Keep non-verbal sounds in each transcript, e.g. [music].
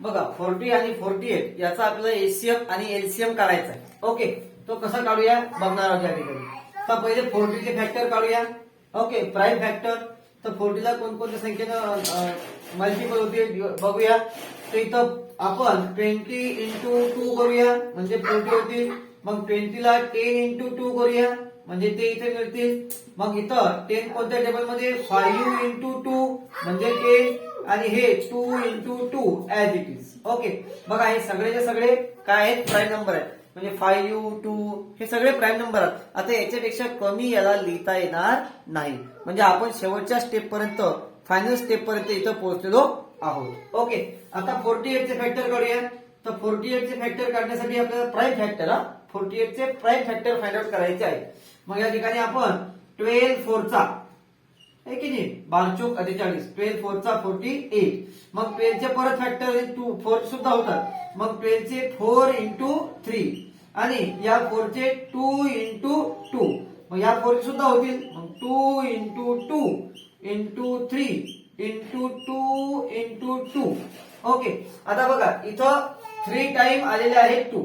बघा फोर्टी आणि forty eight याचा आपल्याला एसीएम आणि एलसीएम काढायचा आहे ओके तो कसा काढूया? बघणार आहोत या ठिकाणी. तर पहिले फोर्टीचे फॅक्टर काढूया. ओके प्राईम फॅक्टर तर फोर्टीला कोणकोणत्या संख्येनं मल्टिपल होते बघूया. तर इथं आपण ट्वेंटी इंटू टू करूया म्हणजे फोर्टी होतील मग ट्वेंटीला टेन इंटू टू करूया म्हणजे ते इथे मिळतील. मग इथं टेन कोणत्या टेबलमध्ये फाईव्ह इंटू टू म्हणजे टेन आणि हे two into two as it is okay बघा हे सगळेचे सगळे काय आहेत? प्राईम नंबर आहेत. म्हणजे फाईव्ह टू हे सगळे प्राईम नंबर आहेत. आता याच्यापेक्षा कमी याला लिहिता येणार नाही. म्हणजे आपण शेवटच्या स्टेप पर्यंत फायनल स्टेप पर्यंत इथं पोहोचलेलो आहोत. ओके आता फोर्टी एटचे फॅक्टर काढूया तर फोर्टी एटचे फॅक्टर काढण्यासाठी आपल्याला प्राईम फॅक्टर हा? फोर्टी एटचे प्राईम फॅक्टर फाइंड आउट करायचे आहे. मग या ठिकाणी आपण ट्वेल्व फोरचा आहे की नाही? बारचोक अठ्ठेचाळीस ट्वेल्व फोरचा फोर्टी एट मग ट्वेल्वचे परत फॅक्टर टू फोर सुद्धा होतात. मग ट्वेल्वचे फोर इंटू थ्री आणि या फोरचे टू इंटू टू मग या फोर सुद्धा होतील. मग two into two into three into two into two okay आता बघा इथं थ्री टाइम आलेले आहेत टू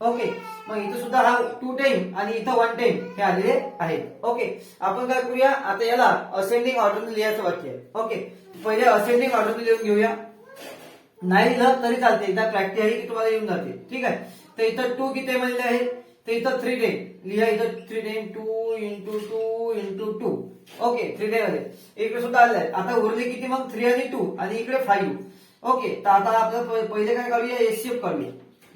ओके. मग इथं सुद्धा हा टू टाइम आणि इथं वन टाइम हे आलेले आहेत. ओके. आपण काय करूया? आता याला असेंडिंग ऑर्डर लिहायचं वाक्य आहे. ओके. पहिले असेंडिंग ऑर्डर लिहून घेऊया. नाही लिहिलं तरी चालते एकदा प्रॅक्टिस आहे की तुम्हाला येऊन जाते. ठीक आहे? तर इथं टू किती म्हणले आहे? तर इथं थ्री डे लिहा इथं three ten two into two into two okay. Three day मध्ये. इकडे सुद्धा आले आहे आता उरले किती मग? थ्री आणि टू आणि इकडे फाईव्ह ओके. तर आता आपलं प- पहिले काय काढूया? एसीएफ काढूया.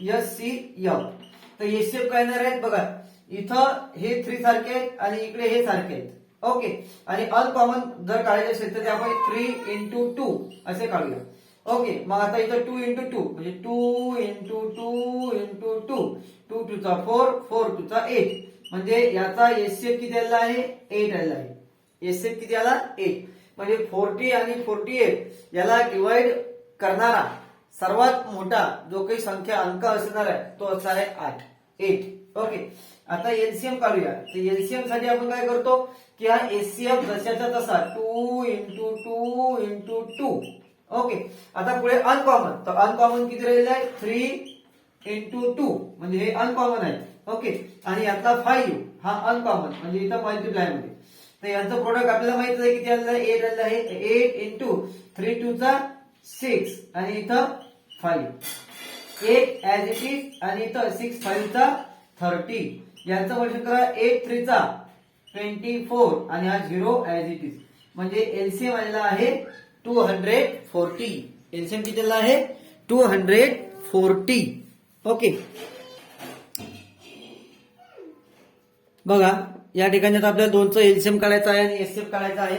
एस सी एफ तर एससीएफ काय येणार आहेत? बघा इथं हे थ्री सारखे आहेत आणि इकडे हे सारखे आहेत. ओके आणि अनकॉमन जर काढायचे असेल तर ते आपण थ्री इंटू टू असे काढूया. ओके मग आता इथं टू इंटू टू म्हणजे two into two into two two टूचा four four टूचा एट म्हणजे याचा एससीएफ किती आलेला आहे? एट आलेला आहे. एसएफ किती आला? एट म्हणजे फोर्टी आणि फोर्टी एट याला डिवाइड करणारा सर्वात मोठा जो काही संख्या अंक असणार आहे तो असणार आहे आठ. एट. ओके. आता एलसीएम काढूया. तर एलसीएमसाठी आपण काय करतो? की हा एससीएफ जशाचा तसा two into two into two okay. आता पुढे अनकॉमन तर अनकॉमन किती राहिलेलं आहे? थ्री इंटू टू म्हणजे हे अनकॉमन आहे. ओके. आणि यातला फाईव्ह हा अनकॉमन म्हणजे इथं मल्टिप्लायमध्ये. तर यांचं प्रोडक्ट आपल्याला माहीत आहे किती आलेलं आहे? एट आलेलं आहे. एट इंटू थ्री टू चा सिक्स आणि इथं five. Eight as it is आणि इथं सिक्स फाईव्हचा थर्टी यांचं वर्षन करा एट थ्रीचा ट्वेंटी फोर आणि हा झिरो ऍज इट इज म्हणजे एलसीएम आलेला आहे टू हंड्रेड फोर्टी एलसीएम कितीला आहे? टू हंड्रेड फोर्टी ओके बघा या ठिकाणी आता आपल्याला दोनचं एलसीएम काढायचं आहे आणि एससीएफ काढायचं आहे.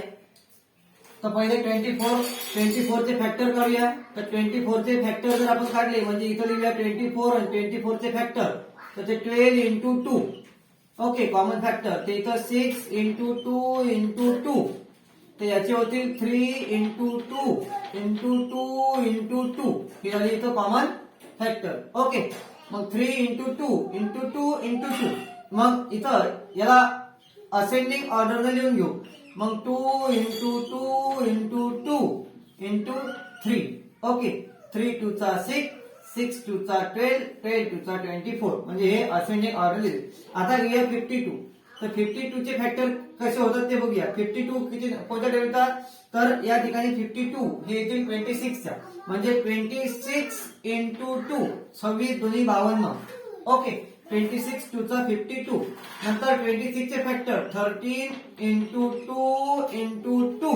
तर पहिले ट्वेंटी फोर ट्वेंटी फोरचे फॅक्टर करूया. तर ट्वेंटी फोरचे फॅक्टर जर आपण काढले म्हणजे इथं लिहूया ट्वेंटी फोर आणि ट्वेंटी फोरचे फॅक्टर तर ते twelve into two okay common factor ते इथं six into two into two तर याचे होतील three into two into two into two हे झाले इथं कॉमन फॅक्टर ओके मग three into two into two into two मग इथं याला असेंडिंग ऑर्डर लिहून घेऊ. मग two two into two into three okay three two चा सिक्स सिक्स टू चा ट्वेल्व ट्वेल्व टू चा ट्वेंटी फोर म्हणजे हे असेंडिंग ऑर्डर लिहिले आता घेऊया फिफ्टी टू तर फिफ्टी टू चे फॅक्टर कसे होतात ते बघूया. फिफ्टी टू किती कोणत्या ठेवतात? तर या ठिकाणी फिफ्टी टू हे येतील ट्वेंटी सिक्सच्या म्हणजे ट्वेंटी सिक्स इंटू टू सव्वीस दोन्ही बावन्न. ओके ट्वेंटी सिक्स टू चा फिफ्टी टू नंतर ट्वेंटी सिक्स चे factor thirteen into two into two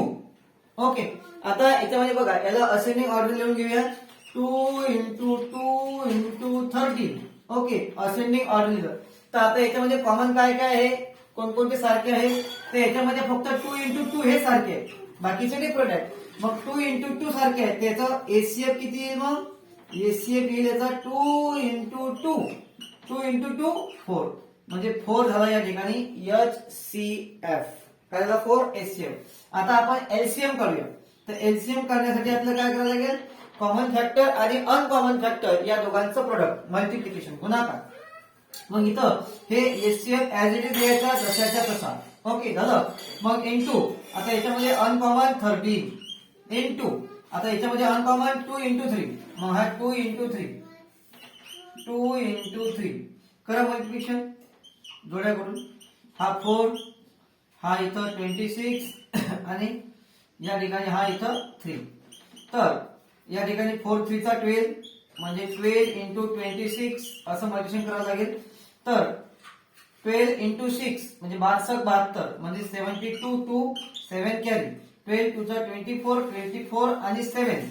okay आता याच्यामध्ये बघा याला असेंडिंग ऑर्डर लिहून घेऊया. Two into two into thirteen okay ascending order लिहिलं. तर आता याच्यामध्ये कॉमन काय काय आहे? कोणकोणते सारखे आहे? तर याच्यामध्ये फक्त टू इंटू टू हे सारखे आहे बाकीचे डिफरंट आहेत. मग टू इंटू टू सारखे आहेत. त्याचं एसीएफ किती येईल मग? एसीएफ येईल याचा two into two two into two four म्हणजे फोर झाला या ठिकाणी एच सी एफ काय झाला? फोर एसीएफ आता आपण एलसीएम करूया. तर एलसीएम करण्यासाठी आपल्याला काय करायला लागेल? कॉमन फॅक्टर आणि अनकॉमन फॅक्टर या दोघांचं प्रोडक्ट मल्टिप्लिकेशन गुणाकार. मग इथं हे एससीएफ ऍज इट इज लिहायचा जशाच्या तसा. ओके झालं? मग इन टू आता याच्यामध्ये अनकॉमन थर्टीन टू आता याच्यामध्ये अनकॉमन टू इंटू थ्री मग हा two into three two into three करा मल्टिप्लिकेशन जोड्या करून. हा फोर हा इथं ट्वेंटी सिक्स [coughs] आणि या ठिकाणी हा इथं थ्री तर या ठिकाणी फोर थ्रीचा ट्वेल्व म्हणजे ट्वेल्व इंटू ट्वेंटी सिक्स असं मल्टिशन करावं लागेल. तर ट्वेल्व इंटू सिक्स म्हणजे बासष्ट बहात्तर म्हणजे seventy two two seven carry twelve टूचा twenty four twenty four आणि सेव्हन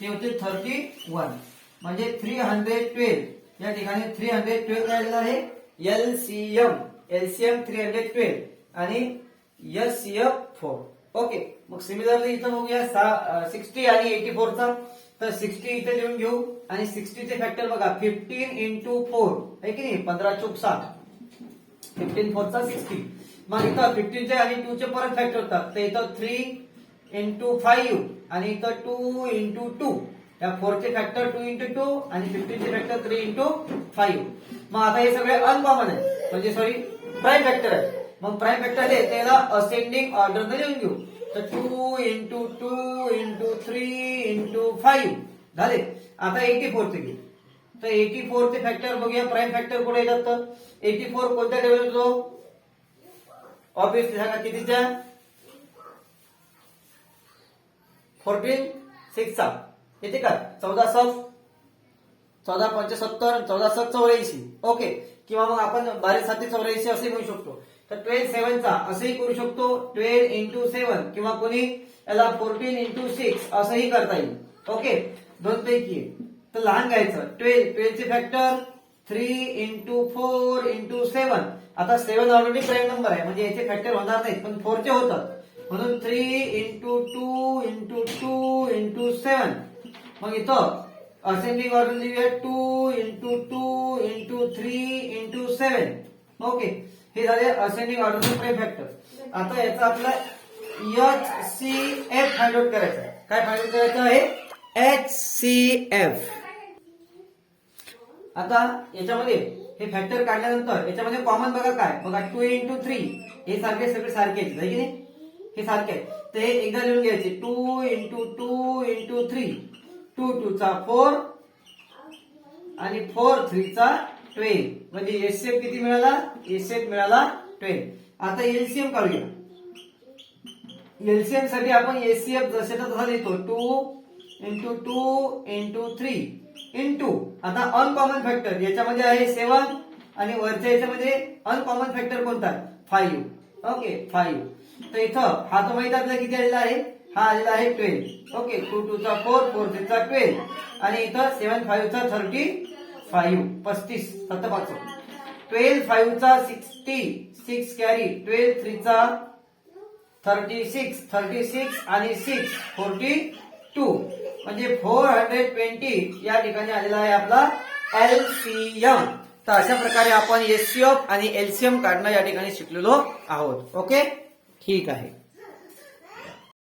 हे होते थर्टी वन म्हणजे थ्री हंड्रेड ट्वेल्व या ठिकाणी थ्री हंड्रेड ट्वेल्व राहिलेलं आहे. LCM C L C M three hundred twelve आणि S C F four okay मग सिमिलरली इथं बघूया सिक्स्टी आणि एटी फोरचा तर सिक्स्टी इथे लिहून घेऊ आणि सिक्स्टीचे फॅक्टर बघा फिफ्टीन इंटू फोर आहे की नाही? पंधरा चौक सात फिफ्टीन फोरचा सिक्स्टी मग इथं फिफ्टीनचे आणि टू चे परत फॅक्टर होतात. तर इथं थ्री इंटू फाईव्ह आणि इथं टू इंटू टू या फोरचे फॅक्टर टू इंटू टू आणि फिफ्टीनचे फॅक्टर थ्री इंटू फाईव्ह मग आता हे सगळे अनकॉमन आहे म्हणजे सॉरी प्राईम फॅक्टर आहे मग प्राईम फॅक्टर आहे त्याला असेंडिंग ऑर्डर लिहून घेऊ. तर two into two into three into five झाले? आता एटी फोरचे घेऊ तर एटी फोर चे फॅक्टर बघूया. प्राईम फॅक्टर कुठे येतात तर? एटी फोर कोणत्या टेबल येतो ऑब्विसली सांगा कितीच्या? फोर्टीन सिक्सचा येते का? चौदा सफ चौदा पंचेसत्तर? चौदा सत चौऱ्याऐंशी. ओके किंवा मग आपण बारा सात चौऱ्याऐंशी असे म्हणू शकतो. तर ट्वेल्व सेव्हनचा असंही करू शकतो. ट्वेल्व इंटू सेव्हन किंवा कोणी याला फोर्टीन इंटू सिक्स असंही करता येईल. ओके दोन पैकी तर लहान घ्यायचं. Twelve ट्वेल्वचे factor three into four into seven आता सेव्हन ऑलरेडी प्राईम नंबर आहे. म्हणजे याचे फॅक्टर होणार नाहीत पण फोरचे होतात. म्हणून three into two into two into seven मग इथं असेंडिंग ऑर्डर लिहूया. Two into two into three into seven okay हे झाले असेंडिंग ऑर्डरचे प्रेफॅक्टर फॅक्टर आता याचा आपला H C F find out करायचं आहे. काय फाइंड आउट करायचं आहे? एच सी एफ आता याच्यामध्ये हे फॅक्टर काढल्यानंतर याच्यामध्ये कॉमन बघा काय? बघा टू इंटू थ्री हे सारखे सगळे सारखे आहेत, की नाही? हे सारखे आहेत. ते एकदा लिहून घ्यायचे. Two into two into three two two चा फोर आणि फोर थ्रीचा ट्वेल्व. म्हणजे एसएफ किती मिळाला? एसएफ मिळाला ट्वेल्व. आता एलसीएम काढूया. एलसीएमसाठी आपण एसीएफ जसेचा तसा लिहितो. Two into two into three into आता अनकॉमन फॅक्टर याच्यामध्ये आहे सेवन आणि वरच्या याच्यामध्ये अनकॉमन फॅक्टर कोणता? फाईव्ह ओके फाईव्ह तर इथं हा तो माहिती आपल्याला किती आलेला आहे? हा आलेला आहे ट्वेल्व. ओके टू टू चा फोर फोर चा ट्वेल्व. आणि इथं सेवन फाईव्ह चा थर्टी फाईव्ह. पस्तीस सत्तर पाच ट्वेल्व फाईव्ह चा सिक्स्टी सिक्स कॅरी. ट्वेल्व थ्रीचा थर्टी सिक्स थर्टी सिक्स आणि सिक्स फोर्टी टू. म्हणजे फोर हंड्रेड ट्वेंटी या ठिकाणी आलेला आहे आपला एलसीएम. तर अशा प्रकारे आपण एससीएफ आणि एलसीएम काढणं या ठिकाणी शिकलेलो आहोत. ओके? ठीक आहे.